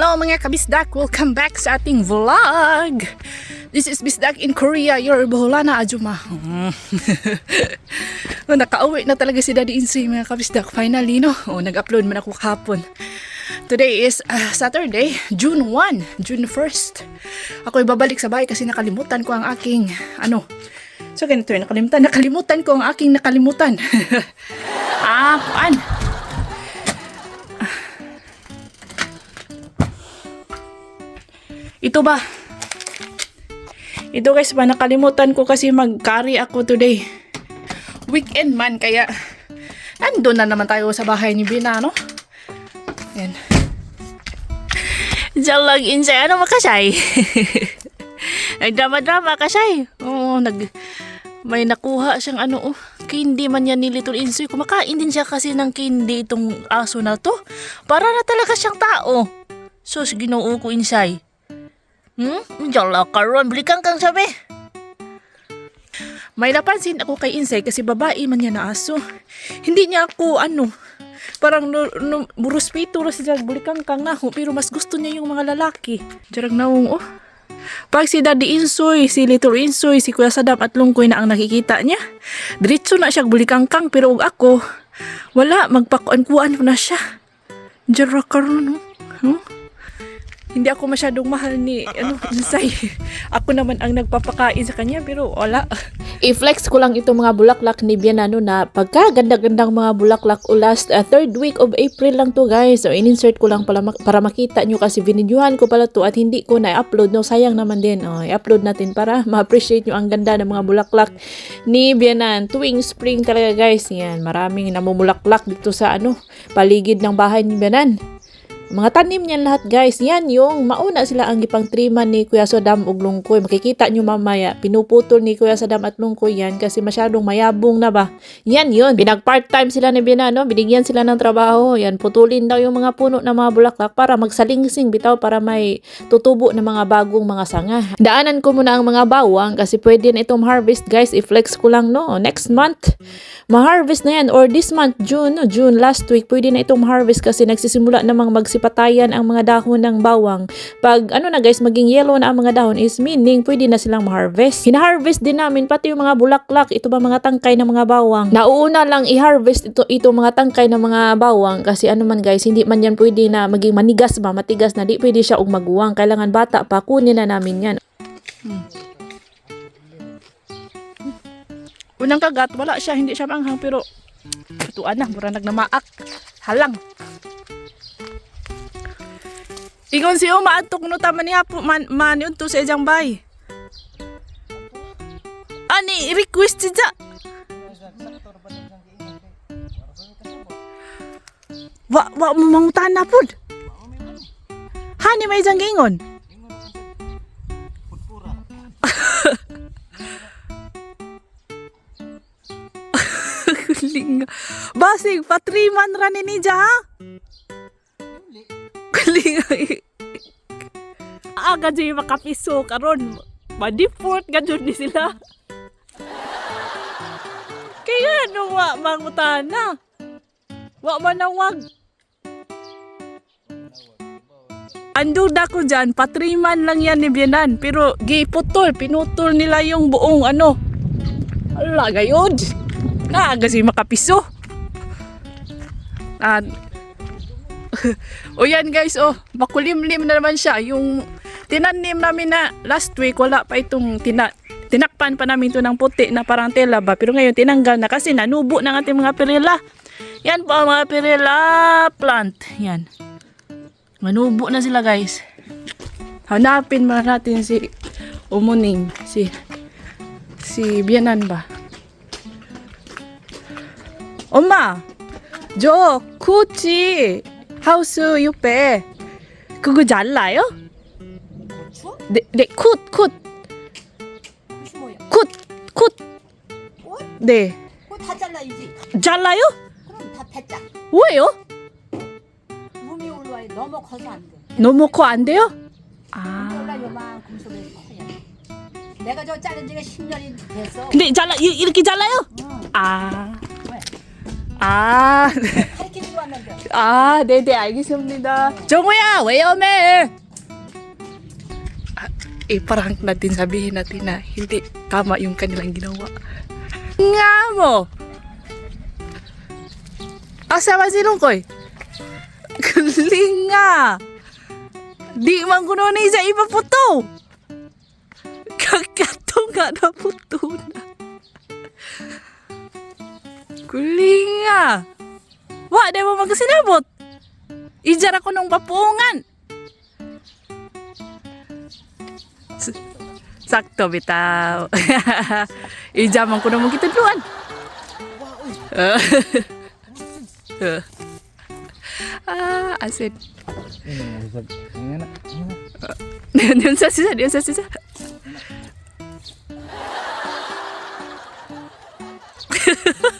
Hello mga kabisdak! Welcome back sa ating vlog! This is Bisdak in Korea, your Boholana Ajuma. Mm. oh, nakauwi na talaga si Daddy Insoy mga kabisdak. Finally, no? Oh, nag-upload man ako kahapon. Today is uh, Saturday, June 1, June 1st. Ako babalik sa bahay kasi nakalimutan ko ang aking, ano, so ganito yun, nakalimutan, nakalimutan ko ang aking nakalimutan. ah, kuan. Ito ba? Ito guys ba, nakalimutan ko kasi mag-carry ako today. Weekend man, kaya nandun na naman tayo sa bahay ni Bina, no? Yan. Diyan lang insay, ano makasay? Nagdrama-drama kasay. Oo, nag... May nakuha siyang ano, oh, candy man yan ni Little Insoy. Kumakain din siya kasi ng candy itong aso na to. Para na talaga siyang tao. Sus, ginoo ko insay. Hmm? Jala karon, balikan kang sabi. May napansin ako kay Insay kasi babae man niya na aso. Hindi niya ako ano, parang no, no, buruspito ras siya bulikang kang naho pero mas gusto niya yung mga lalaki. Jarang naong oh. Pag si Daddy Insoy, si Little Insoy, si Kuya Sadam at Lungkoy na ang nakikita niya, diretso na siya bulikang kang pero og ako, wala, magpakuan-kuan na siya. Jara karon oh. Huh? Hindi ako masyadong mahal ni ano, Insay. Ako naman ang nagpapakain sa kanya pero wala. I-flex ko lang itong mga bulaklak ni Bianano na pagkaganda-gandang mga bulaklak o last uh, third week of April lang to guys. So in-insert ko lang pala para makita nyo kasi binidyohan ko pala to at hindi ko na-upload. No, sayang naman din. Oh, i-upload natin para ma-appreciate nyo ang ganda ng mga bulaklak ni Bianan. Tuwing spring talaga guys. Yan, maraming namumulaklak dito sa ano, paligid ng bahay ni Bianan. Mga tanim niyan lahat guys. Yan yung mauna sila ang ipang triman ni Kuya Sadam ug Lungkoy. Makikita nyo mamaya. Pinuputol ni Kuya Sadam at Lungkoy yan kasi masyadong mayabong na ba. Yan yun. Pinag part-time sila ni Binano. Binigyan sila ng trabaho. Yan. Putulin daw yung mga puno ng mga bulaklak para magsalingsing bitaw para may tutubo ng mga bagong mga sanga. Daanan ko muna ang mga bawang kasi pwede na itong harvest guys. I-flex ko lang no. Next month ma-harvest na yan or this month June no June last week pwede na itong harvest kasi nagsisimula namang magsipatayan ang mga dahon ng bawang. Pag ano na guys maging yellow na ang mga dahon is meaning pwede na silang ma-harvest. Hina-harvest din namin pati yung mga bulaklak ito ba mga tangkay ng mga bawang? Nauuna lang i-harvest ito ito mga tangkay ng mga bawang kasi ano man guys hindi man yan pwede na maging manigas ba matigas na di pwede siya og kailangan bata pa kunin na namin yan. Unang kagat, wala siya, hindi siya manghang, pero tuan na, mura nagnamaak. Halang. Ingon si Uma, atok no taman niya po, man, man yun to sa ijang bay. Ani, request siya. Wa, wa mo mangutan na. Hani may ijang gingon. Kuling. Basig, patriman ra ni Nija, Kuling. Aga dyan makapiso karon. Ma-deport dyan ni sila. Kaya ano wa mangutana. Wa manawag. Anduda ko dyan, patriman lang yan ni Bianan. Pero giputol, pinutol nila yung buong ano. Ala, gayod. Naaga si makapiso. Ah, o yan guys, oh, makulimlim na naman siya. Yung tinanim namin na last week, wala pa itong tina tinakpan pa namin ito ng puti na parang tela ba. Pero ngayon tinanggal na kasi nanubo ng ating mga perila. Yan po ang mga perila plant. Yan. Manubo na sila guys. Hanapin mo natin si Umuning. Si si Bianan ba? Oma! Jo, Kuchi! 하우스 옆에 그거 잘라요? 고추? 네, 네, 콧, 콧, 고추 뭐야? 콧. 꽃? 네, 꽃다 잘라야지. 잘라요? 그럼 다 뺐자. 왜요? 몸이 올라와 너무 커서 안 돼. 너무 커 안 돼요? 아, 올라 요만큼 속에 커야 돼. 내가 저 자른 지가 10년이 됐어. 근데 잘라 이- 이렇게 잘라요? 응. 아, 왜? 아, 가 르치는 줄 왔는데. 아, 네네, 알겠습니다. 정우야, 왜 오매? Ah, i-prank natin, sabihin natin na hindi tama yung kanilang ginawa. Nga mo! Asa ba si Lungkoy? Galing nga! Di man kuno ni sa iba puto! Kakato nga na puto na. Galing nga! Wa, di mo magkasinabot. Ijar ako nung papungan. S- Sakto, bitaw. Ijaman ko naman kitudluan. ah, asin. Yun sa sisa, yun sa sisa.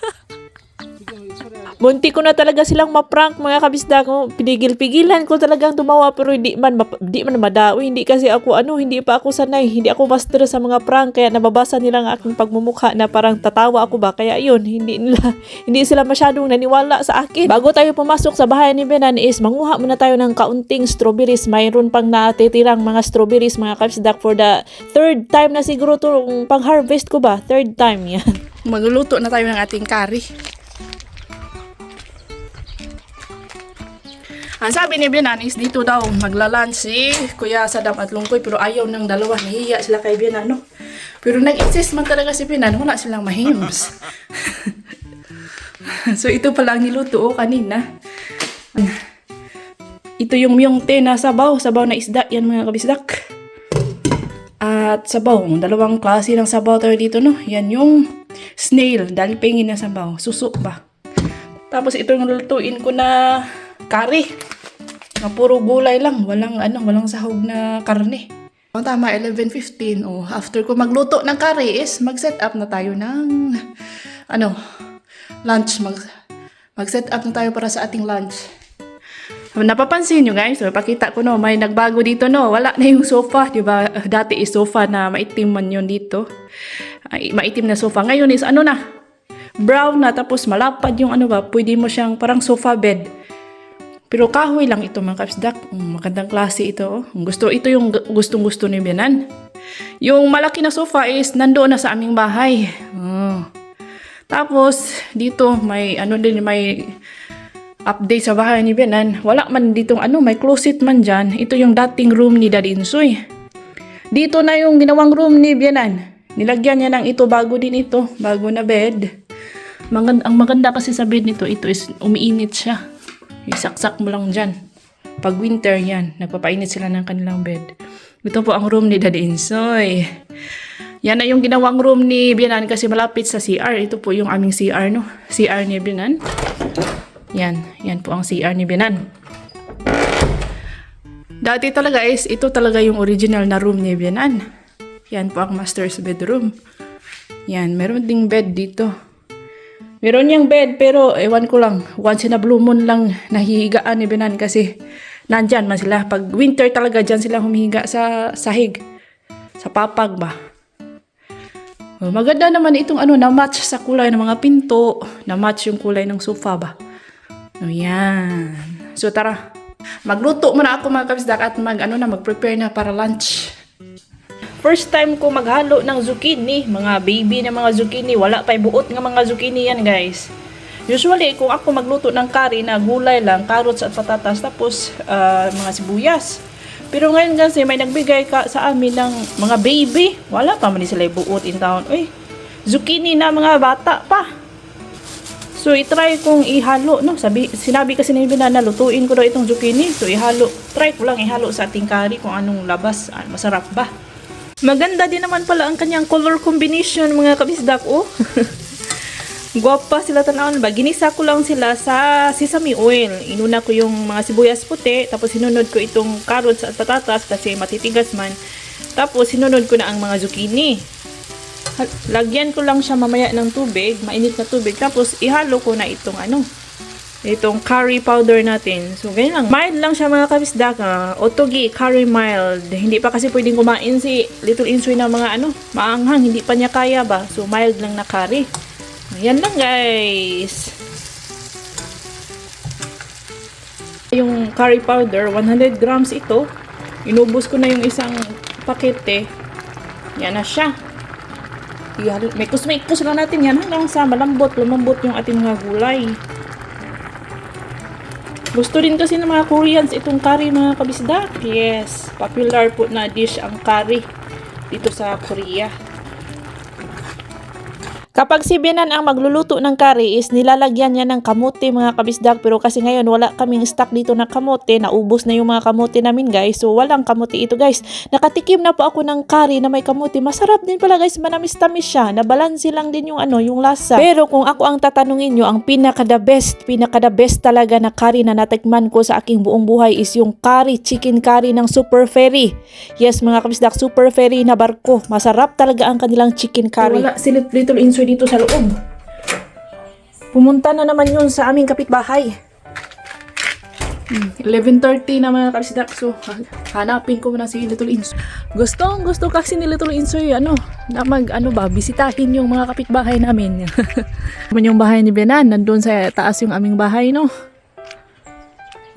Munti ko na talaga silang ma-prank mga kabisda ko. Pinigil-pigilan ko talagang tumawa pero hindi man hindi man madawi. Hindi kasi ako ano, hindi pa ako sanay. Hindi ako master sa mga prank kaya nababasa nila ang aking pagmumukha na parang tatawa ako ba. Kaya yun, hindi nila hindi sila masyadong naniwala sa akin. Bago tayo pumasok sa bahay ni Benan is manguha muna tayo ng kaunting strawberries. Mayroon pang natitirang mga strawberries mga kabisda for the third time na siguro to pang-harvest ko ba? Third time yan. Magluluto na tayo ng ating curry. Ang sabi ni Bianan is dito daw maglalunch si Kuya Sadam at Lungkoy pero ayaw ng dalawa. Nahihiya sila kay Bianan, no? Pero nag-insist man talaga si Bianan, wala silang mahims. so ito pala ang niluto oh, kanina. Ito yung miyongte na sabaw, sabaw na isda, yan mga kabisdak. At sabaw, dalawang klase ng sabaw tayo dito, no? Yan yung snail, dahil pengin na sabaw, suso ba? Tapos ito yung lutuin ko na curry. Na puro gulay lang, walang ano, walang sahog na karne. Oh, tama, 11.15. Oh, after ko magluto ng curry is mag-set up na tayo ng ano, lunch. Mag, mag-set up na tayo para sa ating lunch. Napapansin nyo guys, so, pakita ko no, may nagbago dito no. Wala na yung sofa, di ba? Dati is sofa na maitim man yun dito. Ay, maitim na sofa. Ngayon is ano na, brown na tapos malapad yung ano ba, pwede mo siyang parang sofa bed. Pero kahoy lang ito mga kapsdak. Mm, magandang klase ito. Oh. Gusto, ito yung gu- gustong-gusto ni Benan. Yung malaki na sofa is nandoon na sa aming bahay. Oh. Tapos, dito may ano din, may update sa bahay ni Benan. Wala man dito ano, may closet man dyan. Ito yung dating room ni Daddy Insoy. Dito na yung ginawang room ni Benan. Nilagyan niya ng ito bago din ito. Bago na bed. Maganda, ang maganda kasi sa bed nito, ito is umiinit siya. Isaksak mo lang dyan. Pag winter yan, nagpapainit sila ng kanilang bed. Ito po ang room ni Daddy Insoy. Yan na yung ginawang room ni Bianan kasi malapit sa CR. Ito po yung aming CR, no? CR ni Bianan. Yan, yan po ang CR ni Bianan. Dati talaga is, ito talaga yung original na room ni Bianan. Yan po ang master's bedroom. Yan, meron ding bed dito. Meron niyang bed pero ewan ko lang, once in a blue moon lang nahihigaan ni Benan kasi nandyan man sila. Pag winter talaga dyan sila humihiga sa sahig. Sa papag ba. Oh, maganda naman itong ano, na-match sa kulay ng mga pinto. Na-match yung kulay ng sofa ba. O yan. So tara, magluto muna ako mga kabisdak at mag, ano na, mag-prepare na para lunch. First time ko maghalo ng zucchini, mga baby na mga zucchini, wala pa buot nga mga zucchini yan guys. Usually, kung ako magluto ng curry na gulay lang, carrots at patatas, tapos ah, mga sibuyas. Pero ngayon kasi may nagbigay ka sa amin ng mga baby. Wala pa man sila buot in town. Uy, zucchini na mga bata pa. So, itry kong ihalo, no? Sabi, sinabi kasi ni na lutuin ko daw itong zucchini. So, ihalo. Try ko lang ihalo sa ating curry kung anong labas. Ah, masarap ba? Maganda din naman pala ang kanyang color combination, mga kabisdak, oh. Gwapa sila tanawon ba? Ginisa ko lang sila sa sesame oil. Inuna ko yung mga sibuyas puti, tapos sinunod ko itong carrots at patatas kasi matitigas man. Tapos sinunod ko na ang mga zucchini. Lagyan ko lang siya mamaya ng tubig, mainit na tubig. Tapos ihalo ko na itong ano, itong curry powder natin. So, ganyan lang. Mild lang siya mga kabisdak. Uh, otogi, curry mild. Hindi pa kasi pwedeng kumain si Little Insoy na mga ano, maanghang. Hindi pa niya kaya ba? So, mild lang na curry. Ayan lang guys. Yung curry powder, 100 grams ito. Inubos ko na yung isang pakete. Yan na siya. May kusmikos lang natin yan hanggang sa malambot, lumambot yung ating mga gulay. Gusto rin kasi ng mga Koreans itong curry mga kabisdak. Yes, popular po na dish ang curry dito sa Korea. Kapag si Benan ang magluluto ng curry is nilalagyan niya ng kamote mga kabisdak pero kasi ngayon wala kaming stock dito na kamote, naubos na yung mga kamote namin guys. So walang kamote ito guys. Nakatikim na po ako ng curry na may kamote. Masarap din pala guys, manamis-tamis siya. Nabalansi lang din yung ano, yung lasa. Pero kung ako ang tatanungin nyo, ang pinaka the best, pinaka the best talaga na curry na natikman ko sa aking buong buhay is yung curry, chicken curry ng Super Ferry. Yes mga kabisdak, Super Ferry na barko. Masarap talaga ang kanilang chicken curry. Wala si Little Insoy dito sa loob. Pumunta na naman yun sa aming kapitbahay. Hmm, 11.30 na mga kabisdak. So, ha- hanapin ko muna si Little Insoy. Gustong gusto kasi ni Little Insoy, ano, na mag, ano ba, bisitahin yung mga kapitbahay namin. Naman yung bahay ni Benan, nandun sa taas yung aming bahay, no?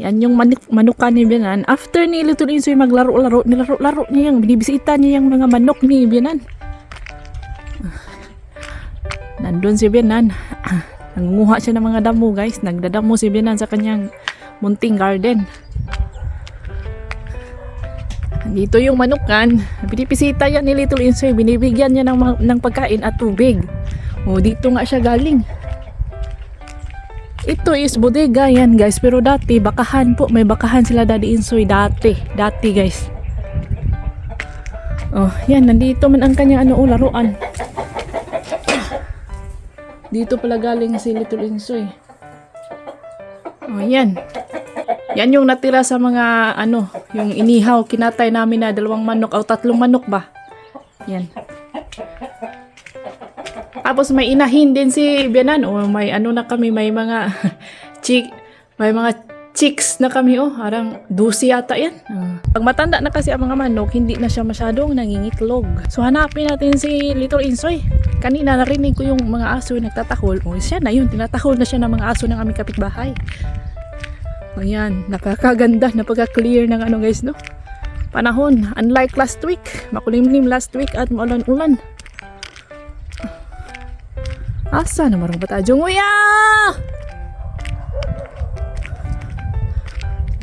Yan yung manuk manukan ni Benan. After ni Little Insoy maglaro-laro, nilaro-laro niya yung, binibisita niya yung mga manok ni Benan. Nandun si Benan. Nangunguha siya ng mga damo guys. Nagdadamo si Benan sa kanyang munting garden. Dito yung manukan. Pinipisita yan ni Little Insoy. Binibigyan niya ng, ng pagkain at tubig. O, dito nga siya galing. Ito is bodega yan guys. Pero dati, bakahan po. May bakahan sila Daddy Insoy dati. Dati guys. Oh, yan. Nandito man ang kanyang ano, oh, laruan. Dito pala galing si Little Insoy. Oh, yan. Yan yung natira sa mga ano, yung inihaw, kinatay namin na dalawang manok o tatlong manok ba? Yan. Tapos may inahin din si Bianan. O may ano na kami, may mga chick, may mga chicks na kami oh. Arang dusi yata yan. Ah. Pag matanda na kasi ang mga manok, hindi na siya masyadong nangingitlog. So hanapin natin si Little Insoy. Kanina narinig ko yung mga aso nagtatahol. O siya na yun, tinatahol na siya ng mga aso ng aming kapitbahay. Ayan, nakakaganda, napaka-clear ng ano guys, no? Panahon, unlike last week, makulimlim last week at maulan-ulan. Asa na marong bata?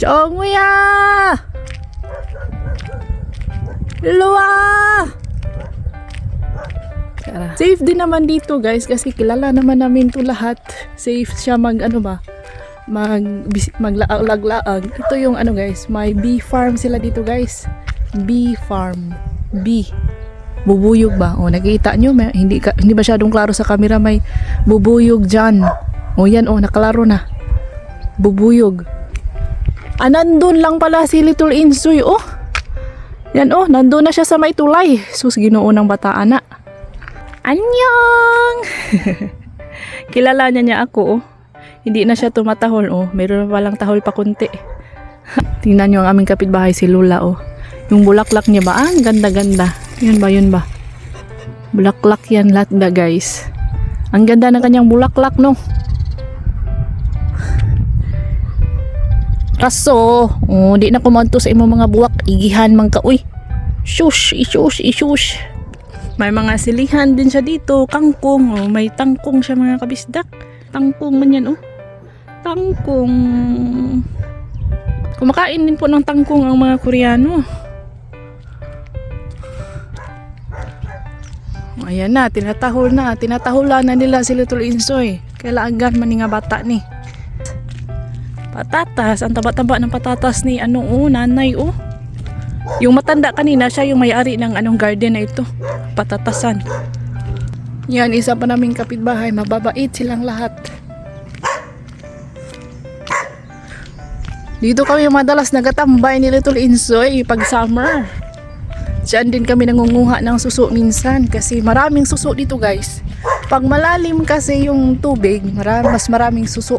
Jonguya! Jonguya! Luwa! Tara. Safe din naman dito guys kasi kilala naman namin to lahat. Safe siya mag ano ba? Mag maglaag-laag. Ito yung ano guys, may bee farm sila dito guys. Bee farm. Bee. Bubuyog ba? O nakita nyo, may, hindi ka, hindi masyadong klaro sa camera may bubuyog dyan. O yan o, nakalaro na. Bubuyog. Ah, nandun lang pala si Little Insoy, oh. Yan oh, nandun na siya sa may tulay. Sus, ginoo ng bataan na. Anyong! Kilala niya niya ako, oh. Hindi na siya tumatahol, oh. Meron pa lang tahol pa kunti. Tingnan niyo ang aming kapitbahay si Lula, oh. Yung bulaklak niya ba? Ah, ganda-ganda. Yun ba, yun ba? Bulaklak yan lahat da, guys. Ang ganda ng kanyang bulaklak, no? Kaso, oh, di na kumanto sa imong mga buwak, igihan man ka, uy. Shush, ishush, ishush. May mga silihan din siya dito, kangkong, oh, may tangkong siya mga kabisdak. Tangkong man yan, oh. Tangkong. Kumakain din po ng tangkong ang mga Koreano. Ayan na, tinatahol na. Tinatahulan na nila si Little Insoy. Kailangan man ni nga bata ni. Patatas. Ang taba-taba ng patatas ni ano oh, nanay oh. Yung matanda kanina, siya yung may-ari ng anong garden na ito. Patatasan. Yan, isa pa naming kapitbahay. Mababait silang lahat. Dito kami madalas nagatambay ni Little Insoy pag summer. Diyan din kami nangunguha ng suso minsan kasi maraming suso dito guys. Pag malalim kasi yung tubig, mara- mas maraming suso.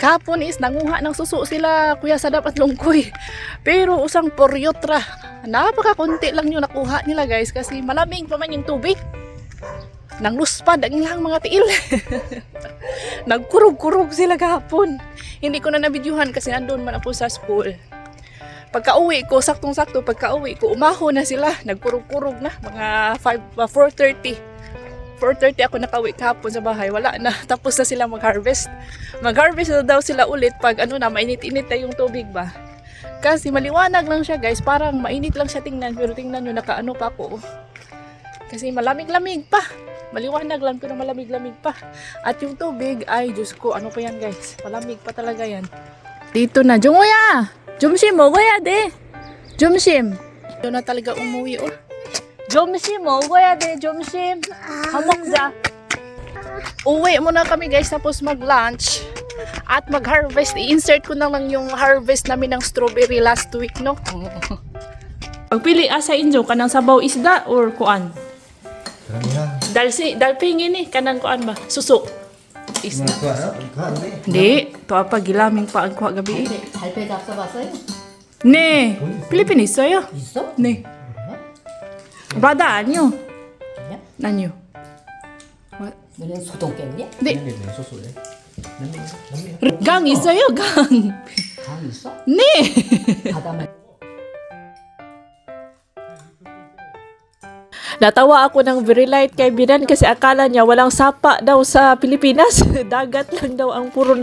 Kahapon is nanguha ng suso sila Kuya Sadap at Lungkoy. Pero usang poryotra. Napakakunti lang yung nakuha nila guys kasi malamig pa man yung tubig. nang luspad ang ilang mga tiil. Nagkurog-kurog sila gahapon. Hindi ko na nabidyuhan kasi nandun man ako sa school. Pagka-uwi ko, saktong-sakto, pagka-uwi ko, umaho na sila. Nagkurog-kurog na, mga 5, uh, 4.30. 4.30 ako nakauwi kahapon sa bahay. Wala na. Tapos na sila mag-harvest. Mag-harvest na daw sila ulit pag ano na, mainit-init na yung tubig ba. Kasi maliwanag lang siya guys. Parang mainit lang siya tingnan. Pero tingnan nyo, nakaano pa ako. Kasi malamig-lamig pa. Maliwanag lang pero malamig-lamig pa. At yung tubig, ay Diyos ko, ano pa yan guys? Malamig pa talaga yan. Dito na. Jungoya! Jumsim mo, oh, goya de! Jumsim! Doon na talaga umuwi oh. Jomsim oh. mo, kuya de, Jomsim. Hamok ja. Uwi muna kami guys tapos mag-lunch at mag-harvest. I-insert ko na lang yung harvest namin ng strawberry last week, no? Pagpili ah, asa inyo kanang sabaw isda or kuan? Dalsi, dalpingin ni eh. kanang kuan ba? Susok. Isda. Di, to apa gilaming pa ang kuha gabi. Halpe dapat sa basa. Eh. Ne, Pilipinis sa'yo. Iso? Ne. 라다 아니요. 아니야? 아니요. 어? 너는 소동 깼니? 네. 네. 소소해. 강 있어요 강. 강 있어? 네. 바다만. Natawa ako ng very light kay Binan kasi akala niya walang sapa daw sa Pilipinas. dagat lang daw ang puro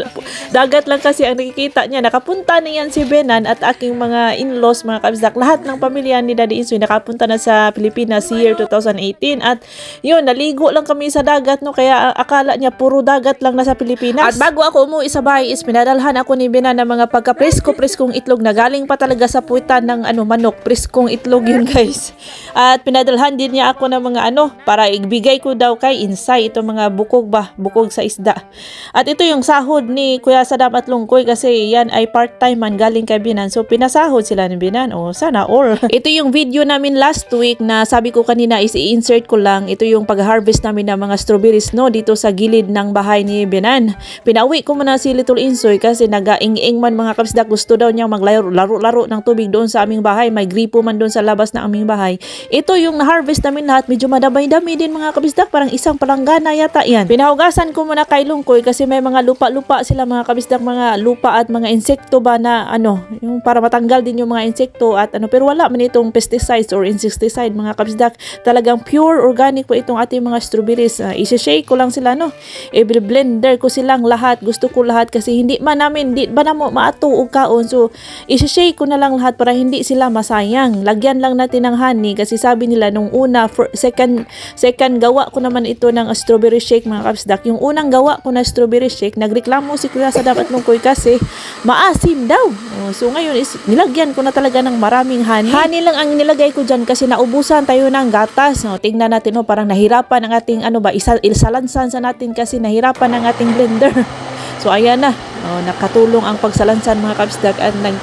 dagat lang kasi ang nakikita niya. Nakapunta na yan si Benan at aking mga in-laws, mga kabisdak. Lahat ng pamilya ni Daddy Insoy nakapunta na sa Pilipinas year 2018 at yun, naligo lang kami sa dagat no kaya akala niya puro dagat lang na sa Pilipinas. At bago ako umuwi sa bahay is pinadalhan ako ni Benan ng mga pagka-presko-preskong itlog na galing pa talaga sa puwitan ng ano manok. Preskong itlog yun guys. At pinadalhan din niya ako ng mga ano para ibigay ko daw kay Insay ito mga bukog ba, bukog sa isda. At ito yung sahod ni Kuya Sadam at Lungkoy kasi yan ay part-time man galing kay Binan. So pinasahod sila ni Binan. O sana all. ito yung video namin last week na sabi ko kanina is i-insert ko lang. Ito yung pag-harvest namin ng mga strawberries no dito sa gilid ng bahay ni Binan. Pinauwi ko muna si Little Insoy kasi nagaing-ing man mga kapsda gusto daw niyang maglaro-laro ng tubig doon sa aming bahay. May gripo man doon sa labas ng aming bahay. Ito yung na-harvest namin lahat. Medyo madamay-dami din mga kabisdak. Parang isang palanggana yata yan. Pinahugasan ko muna kay Lungkoy kasi may mga lupa-lupa sila mga kabisdak. Mga lupa at mga insekto ba na ano. Yung para matanggal din yung mga insekto at ano. Pero wala man itong pesticides or insecticide mga kabisdak. Talagang pure organic po itong ating mga strawberries. Uh, isi-shake ko lang sila no. I-blender ko silang lahat. Gusto ko lahat kasi hindi man namin, di ba na mo maato o kaon. So, isi-shake ko na lang lahat para hindi sila masayang. Lagyan lang natin ng honey kasi sabi nila nung una, for, second, second gawa ko naman ito ng strawberry shake mga kapsdak. Yung unang gawa ko na strawberry shake, nagreklamo si Kuya sa dapat lungkoy kasi maasim daw. Oh, so ngayon is nilagyan ko na talaga ng maraming honey. Honey lang ang nilagay ko dyan kasi naubusan tayo ng gatas. Oh, tingnan natin oh, parang nahirapan ang ating ano ba, isa, isalansan sa natin kasi nahirapan ang ating blender. So ayan na, oh, nakatulong ang pagsalansan mga kapsdak at nag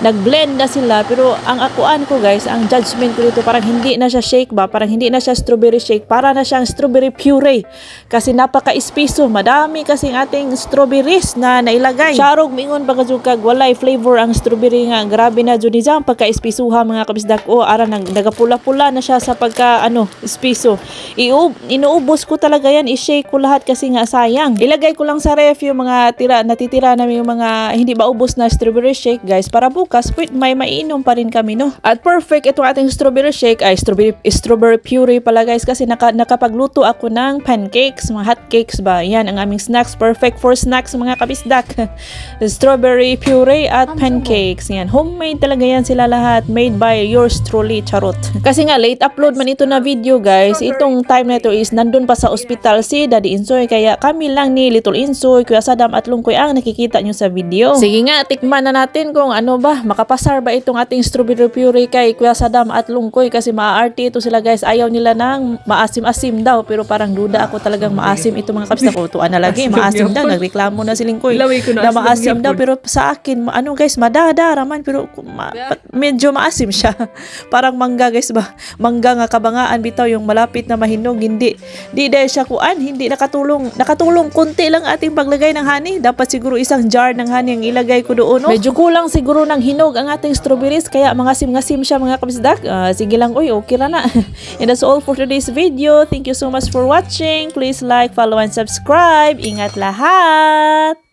nag-blend na sila pero ang akuan ko guys ang judgment ko dito parang hindi na siya shake ba? Parang hindi na siya strawberry shake. Para na siyang strawberry puree. Kasi napaka-espeso. Madami kasing ating strawberries na nailagay. Charog mingon baga jud kag walay flavor ang strawberry nga. Grabe na jud ni jang pagka-espesuha mga kabisdak. O ara nag nagapula-pula na siya sa pagka ano espeso. Inuubos ko talaga yan i-shake ko lahat kasi nga sayang. Ilagay ko lang sa ref yung mga tira natitira namin yung mga hindi ba ubos na strawberry shake guys para bukas. Pwede may mainom pa rin kami no? At perfect itong ating strawberry shake ay strawberry strawberry puree pala guys kasi naka, nakapagluto ako ng pancakes mga hot cakes ba? Yan ang aming snacks perfect for snacks mga kabisdak. Strawberry puree at pancakes. yan homemade talaga yan sila lahat. Made by yours truly charot. Kasi nga late upload man ito na video guys. Itong time na ito is nandun pa sa ospital si Daddy Insoy. Kaya kami lang ni Little Insoy Kuya Sadam at Lungkoy ang nakikita nyo sa video. Sige nga tikman na natin kung ano ba makapasar ba itong ating strawberry puree kay Kuya Sadam at Lungkoy? Kasi maaarte ito sila guys. Ayaw nila ng maasim-asim daw pero parang duda ako talagang maasim. Ito mga kapsa ko tuan na lagi. Maasim daw nagreklamo na si ko na maasim daw. pero sa akin ano guys madadara man pero ma- medyo maasim siya. Parang mangga guys ba? Mangga nga kabangaan bitaw yung malapit na mahinog. Hindi di dahil siya kuan hindi nakatulong nakatulong. Konti lang ating paglagay ng honey. Dapat siguro isang jar ng honey ang ilagay ko doon no? medyo kulang siguro ng hinog ang ating strawberries kaya mga sim-ngasim siya mga kabisdak. Ah, sige lang, uy, okay ra na. and that's all for today's video. Thank you so much for watching. Please like, follow, and subscribe. Ingat lahat!